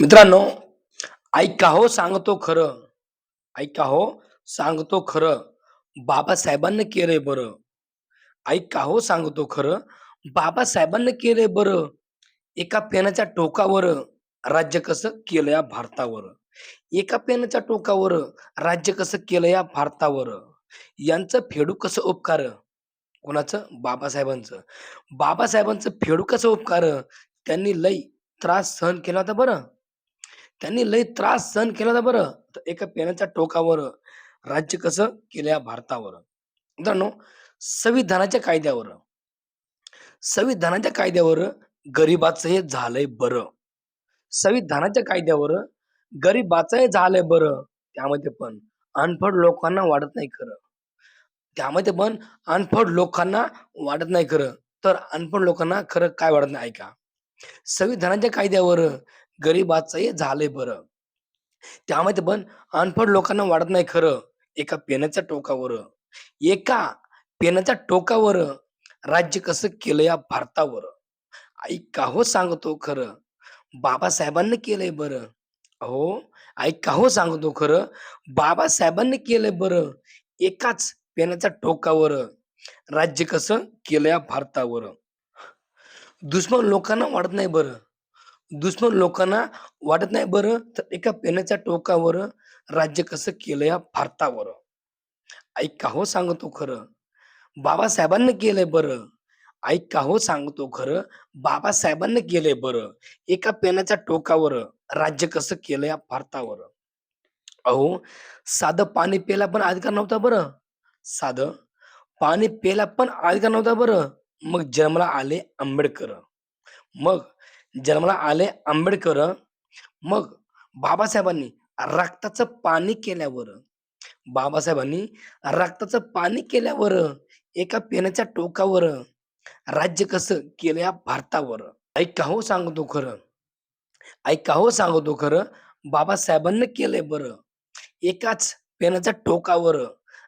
मित्रांनो ऐका हो सांगतो खरं. ऐका हो सांगतो खरं. बाबासाहेबांना केलंय बरं. ऐका हो सांगतो खरं. बाबासाहेबांना केलंय बरं. एका पेनाच्या टोकावर राज्य कसं केलं या भारतावर. एका पेनाच्या टोकावर राज्य कसं केलं या भारतावर. यांचं फेडू कसं उपकार? कोणाचं? बाबासाहेबांचं. बाबासाहेबांचं फेडू कसं उपकार? त्यांनी लई त्रास सहन केला होता बरं. त्यांनी लय त्रास सहन केला होता बरं. तर एका पेनाच्या टोकावर राज्य कसं केल्या भारतावर. मित्रांनो संविधानाच्या कायद्यावर. संविधानाच्या कायद्यावर गरिबाचं हे झालंय बरं. संविधानाच्या कायद्यावर गरीबाचं हे झालंय बरं. त्यामध्ये पण अनफड लोकांना वाढत नाही खरं. त्यामध्ये पण अनफड लोकांना वाढत नाही खरं. तर अनफड लोकांना खरं काय वाटत नाही ऐका. संविधानाच्या कायद्यावर गरिबाचं हे झालंय बरं. त्यामध्ये पण अनपड लोकांना वाटत नाही खरं. एका पेनाच्या टोकावर. एका पेनाच्या टोकावर राज्य कसं केलं या भारतावर. ऐका हो सांगतो खरं. बाबासाहेबांनी केलंय बरं. हो ऐका हो सांगतो खरं. बाबासाहेबांनी केलंय बरं. एकाच पेनाच्या टोकावर राज्य कसं केलं या भारतावर. दुश्मन लोकांना वाटत नाही बरं. दुश्मन लोकांना वाटत नाही बरं तर एका पेनाच्या टोकावर राज्य कसं केलं या भारतावर? ऐका हो सांगतो खरं? बाबासाहेबांनी केलंय बरं. ऐका हो सांगतो खरं? बाबासाहेबांनी केलंय बरं. एका पेनाच्या टोकावर राज्य कसं केलं या भारतावर? अहो साधं पाणी प्यायला पण अधिकार नव्हता बरं. साधं पाणी प्यायला पण अधिकार नव्हता बरं. मग जन्माला आले आंबेडकर. मग जन्माला आले आंबेडकर. मग बाबासाहेबांनी रक्ताचं पाणी केल्यावर बाबासाहेबांनी रक्ताचं पाणी केल्यावर एका पेनाच्या टोकावर राज्य कसं केलं या भारतावर? ऐका हो सांगतो खरं? ऐका हो सांगतो खरं? बाबासाहेबांनी केलंय बरं. एकाच पेनाच्या टोकावर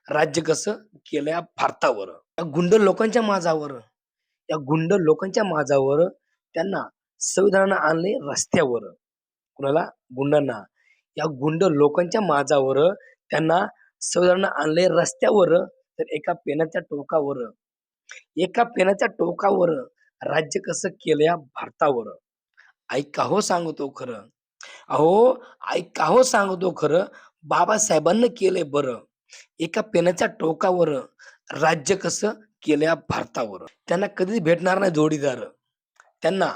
राज्य कसं केलं या भारतावर? या गुंड लोकांच्या माझावर या गुंड लोकांच्या माझावर त्यांना संविधानानं आणले रस्त्यावर. कुणाला? गुंडांना. या गुंड लोकांच्या माझावर त्यांना संविधानानं आणले रस्त्यावर तर एका पेनाच्या टोकावर. एका पेनाच्या टोकावर राज्य कसं केलं या भारतावर. ऐका हो सांगतो खरं. अहो ऐका हो सांगतो खरं. बाबासाहेबांनी केलंय बरं. एका पेनाच्या टोकावर राज्य कसं केलं या भारतावर. त्यांना कधीच भेटणार नाही जोडीदार. त्यांना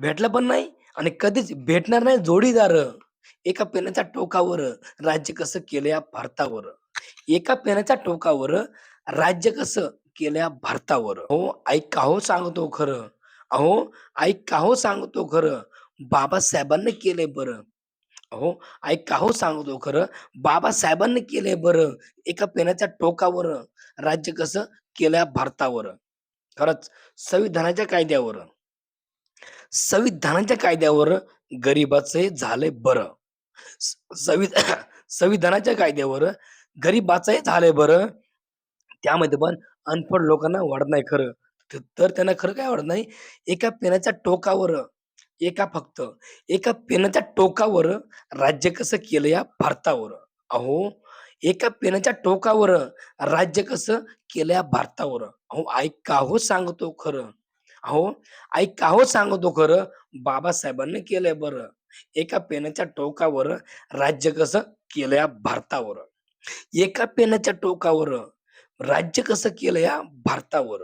भेटलं पण नाही आणि कधीच भेटणार नाही जोडीदार. एका पेनाच्या टोकावर राज्य कसं केलं या भारतावर. एका पेनाच्या टोकावर राज्य कसं केलं या भारतावर. हो ऐका हो सांगतो खरं. अहो ऐका हो सांगतो खरं. बाबासाहेबांनी केलंय बरं. अहो ऐका हो सांगतो खरं. बाबासाहेबांनी केलंय बरं. एका पेनाच्या टोकावर राज्य कसं केलं या भारतावर. खरंच संविधानाच्या कायद्यावर. संविधानाच्या कायद्यावर गरिबाचं हे झालंय बरं. स- संविधानाच्या कायद्यावर गरिबाचंही झालंय बरं. त्यामध्ये पण अनपढ लोकांना वाढत नाही खरं. तर त्यांना खरं काय वाटत नाही? एका पेनाच्या टोकावर एका फक्त एका पेनाच्या टोकावर राज्य कसं केलं या भारतावर? अहो एका पेनाच्या टोकावर राज्य कसं केलं या भारतावर? अहो ऐका हो सांगतो खरं. अहो ऐका हो सांगतो खरं बाबासाहेबांनी केलंय बरं. एका पेनाच्या टोकावर राज्य कसं केलं या भारतावर? एका पेनाच्या टोकावर राज्य कसं केलं या भारतावर?